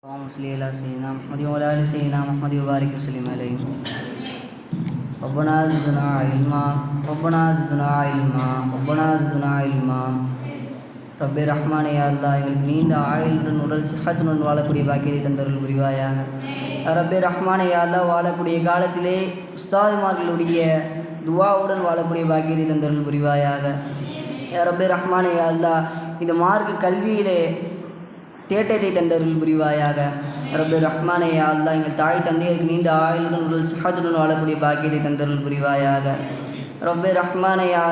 اللهم صل على سيدنا محمد وعلى ال سيدنا محمد وبارك وسلم عليه ربنا زدنا علما ربنا زدنا علما ربنا زدنا علما ரப்பே ரஹ்மானே யா அல்லாஹ் எங்களுக்கு நீண்ட ஆயுளுடன் உடல் சிஹத்துடன் வாழக்கூடிய பாக்கியத்தை தந்தருள் புரிவாயாக ரப்பே ரஹ்மானே யா அல்லாஹ் வாழக்கூடிய காலத்திலே உஸ்தாதுமார்களுடைய துவாவுடன் வாழக்கூடிய பாக்கியத்தை தந்தருள் புரிவாயாக யா ரப்பே ரஹ்மானே யா அல்லாஹ் இந்த மார்க்க கல்வியிலே தேட்டத்தை தந்தருள் புரிவாயாக. ரப்பே ரஹ்மானே அல்லா எங்கள் தாய் தந்தையருக்கு நீண்ட ஆயுளுடன் உடல் சுகத்துடன் வாழக்கூடிய பாக்கியத்தை தந்தருள் புரிவாயாக. ரப்பே ரஹ்மானே யா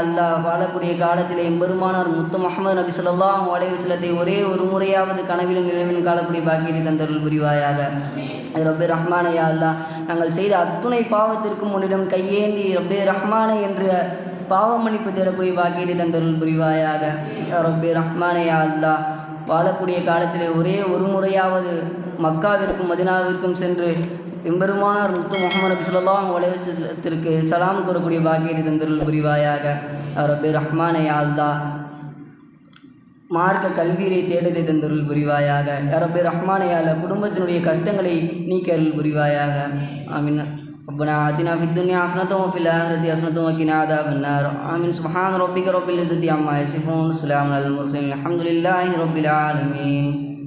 வாழக்கூடிய காலத்தில் எம்பெருமானார் முத்து முகமது நபி ஸல்லல்லாஹு அலைஹி வஸல்லத்தை ஒரே ஒரு முறையாவது கனவிலும் நிலவிலும் காலக்கூடிய பாக்கியத்தை தந்தருள் புரிவாயாக. ரப்பே ரஹ்மானே அல்லா நாங்கள் செய்த அத்துணை பாவத்திற்கும் உன்னிடம் கையேந்தி ரப்பே ரஹ்மானே என்று பாவ மன்னிப்பு தேடக்கூடிய வாக்கியத்தை தந்தருள் புரிவாயாக. ரப்பே ரஹ்மானையா அல்லா. வாழக்கூடிய காலத்திலே ஒரே ஒரு முறையாவது மக்காவிற்கும் மதினாவிற்கும் சென்று எம்பெருமானார் முத்து முகமது சுல்லாம் உலகத்திற்கு சலாம் கூறக்கூடிய பாக்கியத்தை தந்தருள் புரிவாயாக. ரப்பே ரஹ்மானே அல்லா. மார்க்க கல்வியிலே தேடத்தை தந்தருள் புரிவாயாக. ரப்பே ரஹ்மானே அல்லா. குடும்பத்தினுடைய கஷ்டங்களை நீக்கருள் புரிவாயாக. ஆமீன். ربنا آتنا في الدنيا حسنة وفي الآخرة حسنة وقنا عذاب النار. آمين. سبحان ربك رب العزة عما يصفون. سلام على المرسلين. الحمد لله رب العالمين.